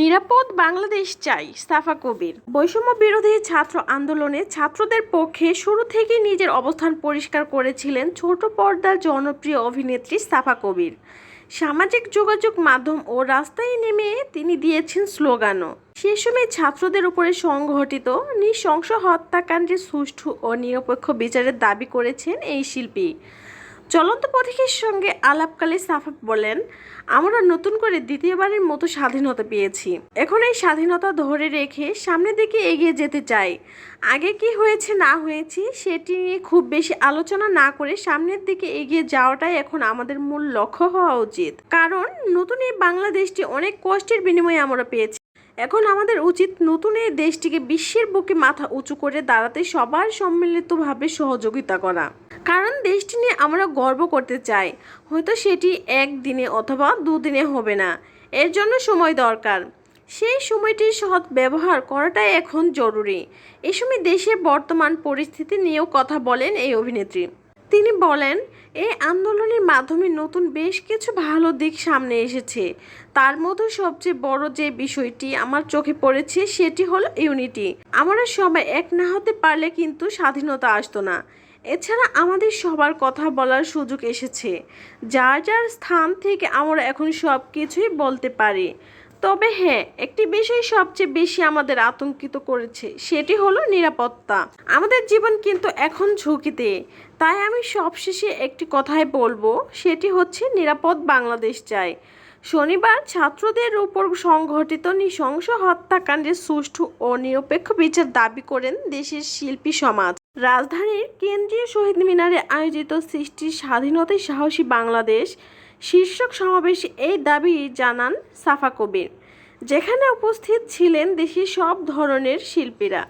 নিরাপদ বাংলাদেশ চাই, সাফা কবির। বৈষম্য বিরোধী ছাত্র আন্দোলনে ছাত্রদের পক্ষে শুরু থেকে নিজের অবস্থান পরিষ্কার করেছিলেন ছোট পর্দার জনপ্রিয় অভিনেত্রী সাফা কবির। সামাজিক যোগাযোগ মাধ্যম ও রাস্তায় নেমে তিনি দিয়েছেন স্লোগানও। সে সময় ছাত্রদের উপরে সংঘটিত নৃশংস হত্যাকাণ্ডের সুষ্ঠু ও নিরপেক্ষ বিচারের দাবি করেছেন এই শিল্পী। চলন্ত পথিকের সঙ্গে আলাপকালে সাফা বলেন, আমরা নতুন করে দ্বিতীয়বারের মতো স্বাধীনতা পেয়েছি। এখন এই স্বাধীনতা ধরে রেখে সামনের দিকে এগিয়ে যেতে চাই। আগে কি হয়েছে, না হয়েছে, সেটি নিয়ে খুব বেশি আলোচনা না করে সামনের দিকে এগিয়ে যাওয়াটাই এখন আমাদের মূল লক্ষ্য হওয়া উচিত। কারণ, নতুন এই বাংলাদেশটি অনেক কষ্টের বিনিময়ে আমরা পেয়েছি। এখন আমাদের উচিত নতুন এই দেশটিকে বিশ্বের বুকে মাথা উঁচু করে দাঁড়াতে সবার সম্মিলিতভাবে সহযোগিতা করা। কারণ দেশটি নিয়ে আমরা গর্ব করতে চাই। হয়তো সেটি একদিনে অথবা দুদিনে হবে না। এর জন্য সময় দরকার। সেই সময়টির সৎ ব্যবহার করাটাই এখন জরুরি। এ সময় দেশের বর্তমান পরিস্থিতি নিয়েও কথা বলেন এই অভিনেত্রী। তিনি বলেন, এই আন্দোলনের মাধ্যমে নতুন বেশ কিছু ভালো দিক সামনে এসেছে। তার মধ্যে সবচেয়ে বড় যে বিষয়টি আমার চোখে পড়েছে সেটি হলো ইউনিটি। আমরা সবাই এক না হতে পারলে কিন্তু স্বাধীনতা আসতো না। এছাড়া আমাদের সবার কথা বলার সুযোগ এসেছে। যার যার স্থান থেকে আমরা এখন সব কিছুই বলতে পারি। তবে হ্যাঁ একটি বিষয় সবচেয়ে বেশি আমাদের আতঙ্কিত করেছে, সেটি হলো নিরাপত্তা। আমাদের জীবন কিন্তু এখন ঝুঁকিতে। তাই আমি সবশেষে একটি কথাই বলব, সেটি হচ্ছে নিরাপদ বাংলাদেশ চাই। শনিবার ছাত্রদের উপর সংঘটিত নৃশংস হত্যাকাণ্ডের সুষ্ঠু ও নিরপেক্ষ বিচার দাবি করেন দেশের শিল্পী সমাজ। রাজধানীর কেন্দ্রীয় শহীদ মিনারে আয়োজিত সৃষ্টি স্বাধীনতায় সাহসী বাংলাদেশ শীর্ষক সমাবেশে এই দাবি জানান সাফা কবির, যেখানে উপস্থিত ছিলেন দেশের সব ধরনের শিল্পীরা।